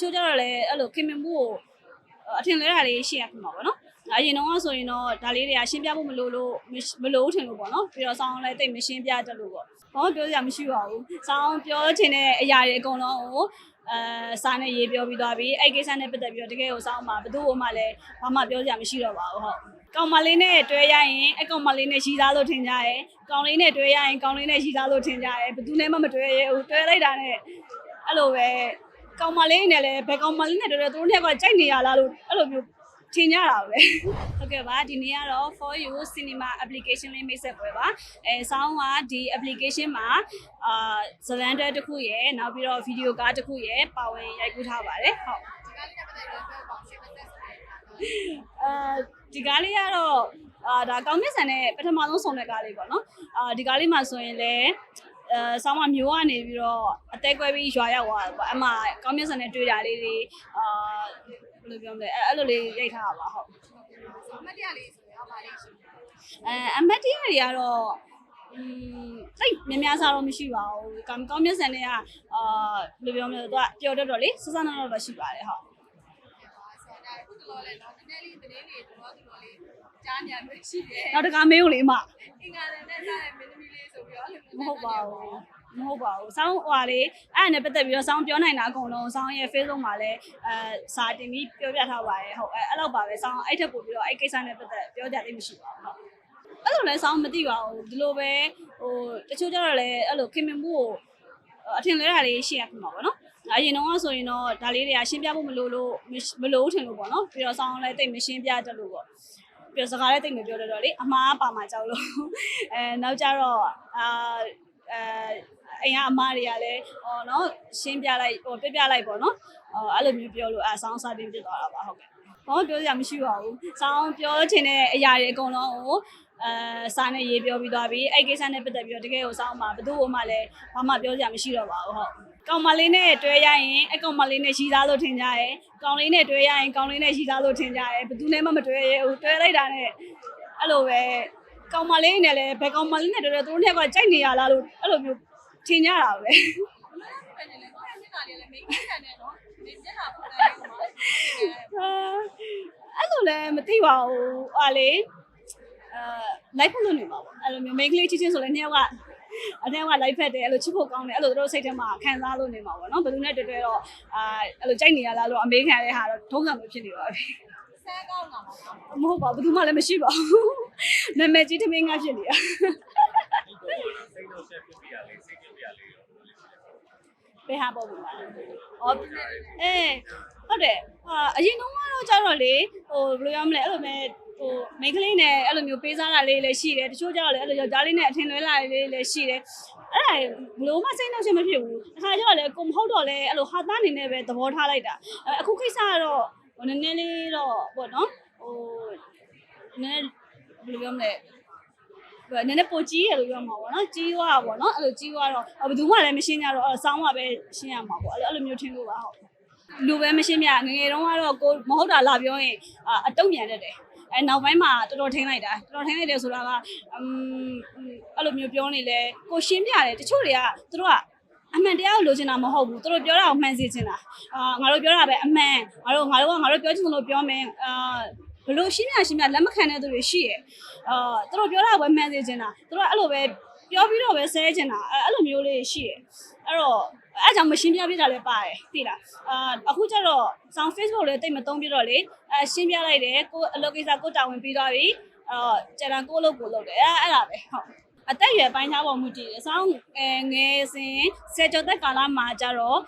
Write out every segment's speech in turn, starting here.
ချို့ကျတော့လည်းအဲ့လိုခင်မင်မှုကိုအထင်လွဲတာလေးရှိရမှာပေါ့နော်အရင်တော့ဆိုရင်တော့ဒါလေးတွေကရှင်းပြဖို့မလိုလို့မလိုထင်လို့ပေါ့နော်ပြီးတော့ဆောင်းလည်းတိတ်မရှင်းပြတတ်လို့ပေါ့ဘာမှပြောစရာမရှိပါဘူးဆောင်းပြောချင်တဲ့အရာတွေအကုန်လုံးကိုအဲစာနဲ့ရေးပြောပြီးသွားပြီအဲ့ကိစ္စနဲ့ပတ်သက်ပြီးတော့တကယ်ကိုဆောင်းမှာဘယ်သူ့မှလည်းဘာမှပြောစရာမရှိတော့ပါဘူးဟုတ်ကောင်မလေးနဲ့တွဲရရင်အကောင်မလေးနဲ့ရှိသားလို့ထင်ကြရဲကောင်လေးနဲ့တွဲရရင်ကောင်လေးနဲ့ရှိသားလို့ထင်ကြရဲဘယ်သူနဲ့မှမတွဲရဲဘူးတွဲလိုက်တာနဲ့အဲ့လိုပဲ ကောင်မလေးနဲ့လည်းဘယ်ကောင်မလေးနဲ့တွဲလဲသူတို့နှစ်ယောက်ကကြိုက်နေရလားလို့အဲ့လိုမျိုးထင်ကြတာပဲဟုတ်ကဲ့ပါဒီနေ့ကတော့ for you cinema application လေးမိတ်ဆက်ပွဲပါအဲဆောင်းကဒီ application မှာအာဇလန်တဲတစ်ခုရယ်နောက်ပြီးတော့ video card တစ်ခုရယ်ပါဝင်ရိုက်ကူးထားပါတယ်ဟုတ်အဲဒီကားလေးကတော့အာဒါကောင်းမြတ်ဆန်တဲ့ပထမဆုံးဆောင်တဲ့ကားလေးပေါ့နော်အာဒီကားလေးမှာဆိုရင်လည်း အဲဆောင်းမမျိုးကနေပြီးတော့အသေးကွဲပြီးရွာရောက်သွားတယ်ပေါ့အမှကောင်းမြတ်ဆန်နဲ့တွေ့တာလေးတွေအာဘယ်လိုပြောမလဲအဲအဲ့လိုလေးရိုက်ထားတာပါဟုတ်အမတ်တရားလေးဆိုရင်ဘာလေးရှိလဲအဲအမတ်တရားတွေကတော့อืมတိတ်များများစားတော့မရှိပါဘူးကောင်းကောင်းမြတ်ဆန်တွေကအာဘယ်လိုပြောမလဲသူကပျော်တတ်တော့လေစစနာတော့တော့ရှိပါတယ်ဟုတ်ပါဆိုတော့ အခုတော်လေးတော့နည်းနည်းလေးသတင်းလေးတော်တော်တော်လေးကြားညာလို့ရှိတယ်နောက်တကားမေးလို့လေအမအင်္ဂါနဲ့နဲ့စားတဲ့မင်းသမီးလေးဆိုပြီးတော့မဟုတ်ပါဘူးမဟုတ်ပါဘူးဆောင်းဟွာလေအဲ့ဒါနဲ့ပတ်သက်ပြီးတော့ဆောင်းပြောနိုင်တာအကုန်လုံးဆောင်းရဲ့ Facebook မှာလည်းအဲစာတင်ပြီးပြောပြထားပါတယ်ဟုတ်အဲအဲ့လောက်ပါပဲဆောင်းအဲ့ထက်ပို့ပြီးတော့အဲ့ကိစ္စနဲ့ပတ်သက်ပြောကြသိမရှိပါဘူးဟုတ်အဲ့လိုလဲဆောင်းမသိပါဘူးဒီလိုပဲဟိုတချို့ကျတော့လည်းအဲ့လိုခင်မင်မှုကိုအထင်လွဲတာလေးရှိရမှာပေါ့နော် အရင်တော့ဆိုရင်တော့ဒါလေးတွေကရှင်းပြဖို့မလိုလို့မလိုထင်လို့ပေါ့နော်ပြီးတော့ဆောင်းလည်းတိတ်မရှင်းပြတတ်လို့ပေါ့ပြီးတော့စကားလည်းတိတ်မပြောတတ်တော့လေအမားပါမှာကြောက်လို့အဲနောက်ကြတော့အာအဲအိမ်ကအမားတွေကလည်းဟောနော်ရှင်းပြလိုက်ဟိုပြပြလိုက်ပေါ့နော်ဟောအဲ့လိုမျိုးပြောလို့အဆောင်းစားတင်ပြသွားတာပါဟုတ်ကဲ့ဘာမှပြောစရာမရှိပါဘူးဆောင်းပြောချင်တဲ့အရာတွေအကုန်လုံးကိုအဲစာနဲ့ရေးပြောပြီးသွားပြီအဲ့ကိစ္စနဲ့ပတ်သက်ပြီးတော့တကယ်ကိုစောင်းမှာဘယ်သူ့မှလည်းဘာမှပြောစရာမရှိတော့ပါဘူးဟုတ် ကောင်မလေးနဲ့တွဲရရင်အကောင်မလေးနဲ့ရှိသားလို့ထင်ကြရဲကောင်လေးနဲ့တွဲရရင်ကောင်လေးနဲ့ရှိသားလို့ထင်ကြရဲဘယ်သူနဲ့မှမတွဲရဲဘူးတွဲလိုက်တာနဲ့အဲ့လိုပဲကောင်မလေးနဲ့လည်းဘယ်ကောင်မလေးနဲ့တွဲလဲသူတို့နှစ်ယောက်ကကြိုက်နေရလားလို့အဲ့လိုမျိုးထင်ကြတာပဲပဲနေလေတော့အင်္ဂါလေးလည်းမိန်းကလေးနဲ့တော့ဒီမျက်နှာပုံစံလေးမှာအဲ့လိုလည်းမသိပါဘူးဟာလေအဲလိုက်ဖက်လို့နေမှာပေါ့အဲ့လိုမျိုး main ကလေးချင်းချင်းဆိုလည်းနှစ်ယောက်က အတဲ့ကလိုက်ဖက်တယ်အဲ့လိုချစ်ဖို့ကောင်းတယ်အဲ့လိုတို့စိတ်ထဲမှာခံစားလို့နေမှာပေါ့နော်ဘယ်သူနဲ့တွေ့တွေ့တော့အာအဲ့လိုကြိုက်နေရလားလို့အမေခံရတဲ့ဟာတော့ထုံးစံမျိုးဖြစ်နေပါပြီဆဲကောင်းတာပါမဟုတ်ပါဘူးဘယ်သူမှလည်းမရှိပါဘူးနာမည်ကြီးသမင်းငါဖြစ်နေတာစိတ်တော့ဆက်ဖြစ်ပြရလေစိတ်ဖြစ်ပြရလေရောဘယ်ဟာပေါ့ဘူးလားဟောအဲဟုတ်တယ်ဟာအရင်တုန်းကတော့ကြတော့လေဟိုဘယ်လိုရမလဲအဲ့လိုမဲ့ ဟိုမိန်းကလေးနဲ့အဲ့လိုမျိုးပေးစားတာလေးလည်းရှိတယ်တချို့ကြတော့လေအဲ့လိုယောက်ျားလေးနဲ့အထင်လွဲလာလေးလည်းရှိတယ်အဲ့ဒါဘလို့မှစိတ်နှောက်ရှက်မဖြစ်ဘူးတခါကျတော့လေကိုမဟုတ်တော့လေအဲ့လိုဟာသားအနေနဲ့ပဲသဘောထားလိုက်တာအခုကိစ္စကတော့ဟိုနည်းနည်းလေးတော့ပေါ့နော်ဟိုနည်းဘယ်လိုပြောမလဲနည်းနည်းပိုကြီးရလို့ပြောမှာပေါ့နော်ကြီးသွားတာပေါ့နော်အဲ့လိုကြီးသွားတော့ဘယ်သူမှလည်းမရှင်းကြတော့အဲ့ဆောင်းမှပဲရှင်းရမှာပေါ့အဲ့လိုအဲ့လိုမျိုးထင်လို့ပါဟုတ်လူပဲမရှင်းပြငငယ်တုန်းကတော့ကိုမဟုတ်တာလာပြောရင်အတုံ့ပြန်တတ်တယ် အဲနောက်ပိုင်းမှာတော်တော်ထင်းလိုက်တာတော်တော်ထင်းလိုက်တယ်ဆိုတာကအမ်အဲ့လိုမျိုးပြောနေလဲကိုရှင်းပြတယ်တချို့တွေကသူတို့ကအမှန်တရားကိုလိုချင်တာမဟုတ်ဘူးသူတို့ပြောတာကိုမှန်စေချင်တာအာငါတို့ပြောတာပဲအမှန်ငါတို့ငါတို့ကငါတို့ပြောချင်လို့ပြောမယ်အာဘလို့ရှင်းပြရှင်းပြလက်မခံတဲ့သူတွေရှိရယ်အာသူတို့ပြောတာပဲမှန်စေချင်တာသူတို့ကအဲ့လိုပဲပြောပြီးတော့ပဲဆဲချင်တာအဲ့လိုမျိုးလေးရှိရယ် အဲ့တော့အဲ့ကြောင့်မရှင်းပြပြတာလည်းပါတယ်သိလားအာအခုကျတော့ဆောင်း Facebook လည်းတိတ်မသုံးပြတော့လေအဲရှင်းပြလိုက်တယ်ကိုအလုပ်ကိစ္စကိုတာဝန်ပြီးသွားပြီအော်ကျန်တာကိုလုပ်ကိုလုပ်တယ်အဲ့အဲ့ဒါပဲဟုတ်အသက်အရွယ်ပိုင်းခြားပေါ်မူတည်တယ်။ဆောင်းအဲငယ်စဉ်ဆယ်ကျော်သက်ကာလမှာကျတော့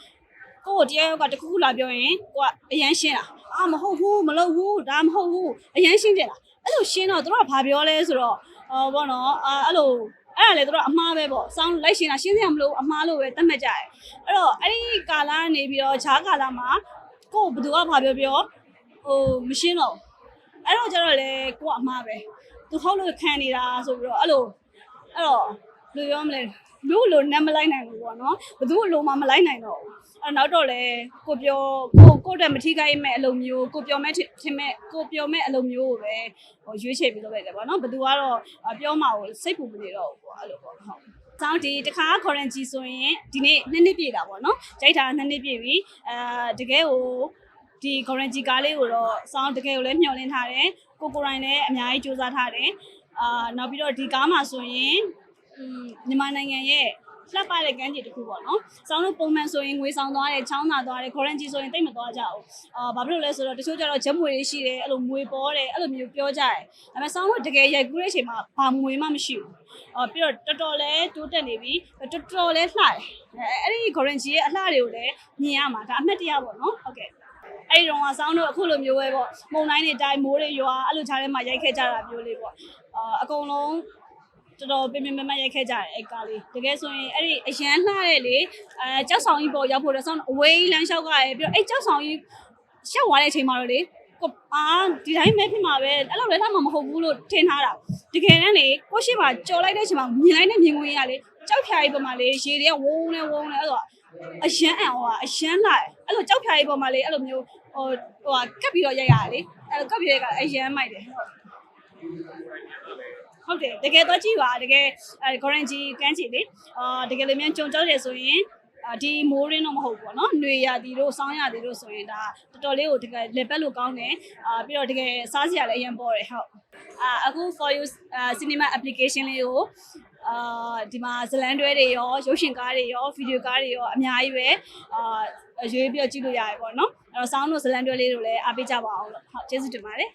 ကိုယ့်ကိုတရားရောက်ကတစ်ခုခုလာပြောရင်ကိုကအရန်ရှင်းတာ။အာမဟုတ်ဘူးမလုပ်ဘူးဒါမဟုတ်ဘူးအရန်ရှင်းတယ်လား။အဲ့လိုရှင်းတော့တို့ကဘာပြောလဲဆိုတော့အော်ဘောနော်အာအဲ့လို အဲ့ဒါလေတို့ကအမှားပဲပေါ့။ဆောင်းလိုက်ရှင်းတာရှင်းစရာမလိုအမှားလို့ပဲသတ်မှတ်ကြတယ်။အဲ့တော့အဲ့ဒီကာလကနေပြီးတော့ခြားကာလမှာကိုယ့်ဘယ်သူကဘာပြောပြောဟိုမရှင်းတော့ဘူး။အဲ့တော့ကျတော့လေကိုကအမှားပဲ။သူဟုတ်လို့ခံနေတာဆိုပြီးတော့အဲ့လိုအဲ့တော့လူပြောမလဲလူလိုနမ်းမလိုက်နိုင်ဘူးပေါ့နော်ဘသူ့လိုမှမလိုက်နိုင်တော့ဘူး အဲ့တော့နောက်တော့လေကိုပြောကိုကိုတက်မထိခိုက်မဲ့အလုပ်မျိုးကိုပြောမဲ့ထင်မဲ့ကိုပြောမဲ့အလုပ်မျိုးကိုပဲဟိုရွေးချယ်ပြီးလုပ်လိုက်တယ်ပေါ့နော်ဘသူကတော့ပြောမှာကိုစိတ်ပူမနေတော့ဘူးပေါ့အဲ့လိုပေါ့ဟုတ်စောင်းဒီတခါခေါ်ရန်ဂျီဆိုရင်ဒီနေ့နှစ်နှစ်ပြည့်တာပေါ့နော်ကြိုက်တာနှစ်နှစ်ပြည့်ပြီအဲတကယ်ကိုဒီခေါ်ရန်ဂျီကားလေးကိုတော့စောင်းတကယ်ကိုလည်းမျှော်လင့်ထားတယ်ကိုကိုရိုင်းလည်းအများကြီးစူးစမ်းထားတယ်အာနောက်ပြီးတော့ဒီကားမှာဆိုရင်อืมမြန်မာနိုင်ငံရဲ့ လှပတဲ့ကမ်းခြေတစ်ခုပေါ့နော်။စောင်းတို့ပုံမှန်ဆိုရင်ငွေဆောင်သွားတယ်၊ချောင်းသာသွားတယ်၊ခေါ်ရန်ဂျီဆိုရင်တိတ်မသွားကြဘူး။အာဘာဖြစ်လို့လဲဆိုတော့တချို့ကျတော့ဂျက်မွေတွေရှိတယ်အဲ့လိုမွေပေါ်တယ်အဲ့လိုမျိုးပြောကြတယ်။ဒါပေမဲ့စောင်းတို့တကယ်ရိုက်ကူးတဲ့အချိန်မှာဘာမွေမှမရှိဘူး။အော်ပြီးတော့တော်တော်လေးတိုးတက်နေပြီ။တော်တော်လေးလှတယ်။အဲအဲ့ဒီခေါ်ရန်ဂျီရဲ့အလှတွေကိုလည်းမြင်ရမှာဒါအမှတ်တရပေါ့နော်။ဟုတ်ကဲ့။အဲ့ဒီတော့ကစောင်းတို့အခုလိုမျိုးပဲပေါ့မုံတိုင်းတွေတိုင်းမိုးတွေရွာအဲ့လိုခြားထဲမှာရိုက်ခဲ့ကြတာမျိုးလေးပေါ့အာအကုန်လုံး တော်တော်ပြင်းပြင်းမမရိုက်ခဲ့ကြတယ်အဲ့ကားလေးတကယ်ဆိုရင်အဲ့ဒီအရန်လှတဲ့လေအဲကြောက်ဆောင်ကြီးပေါ်ရောက်ဖို့တော့ဆောင်းအဝေးလမ်းလျှောက်ကရပြီးတော့အဲ့ကြောက်ဆောင်ကြီးရှောက်သွားတဲ့အချိန်မှာတော့လေကိုအာဒီတိုင်းပဲဖြစ်မှာပဲအဲ့လိုလည်းထားမှာမဟုတ်ဘူးလို့ထင်ထားတာတကယ်တမ်းလေကိုရှိမှာကြော်လိုက်တဲ့အချိန်မှာမြင်လိုက်တဲ့မြင်ကွင်းရလေကြောက်ဖြာကြီးပေါ်မှာလေရေတွေကဝုန်းနေဝုန်းနေအဲ့တော့အရန်အံဟိုကအရန်လာတယ်အဲ့လိုကြောက်ဖြာရေးပေါ်မှာလေအဲ့လိုမျိုးဟိုဟိုကကပ်ပြီးတော့ရိုက်ရတယ်လေအဲ့လိုကပ်ပြီးရိုက်ကအရန်မိုက်တယ် ဟုတ်တယ်တကယ်တော့ကြည့်ပါတကယ်အဲဂရန်ဂျီကန်းချီလေအာတကယ်လို့မြန်ကြုံကြောက်တယ်ဆိုရင်အာဒီမိုးရင်းတော့မဟုတ်ဘူးပေါ့နော်ຫນွေရာသီတို့စောင်းရာသီတို့ဆိုရင်ဒါတော်တော်လေးကိုတကယ်လက်ပတ်လို့ကောင်းတယ်အာပြီးတော့တကယ်စားစရာလည်းအရင်ပေါ်တယ်ဟုတ်အာအခု for you အာ cinema application လေးကိုအာဒီမှာဇလန်တွဲတွေရောရုပ်ရှင်ကားတွေရောဗီဒီယိုကားတွေရောအများကြီးပဲအာရွေးပြီးတော့ကြည့်လို့ရတယ်ပေါ့နော်အဲ့တော့ sound တို့ဇလန်တွဲလေးတို့လည်းအားပေးကြပါအောင်လို့ဟုတ်ကျေးဇူးတင်ပါတယ်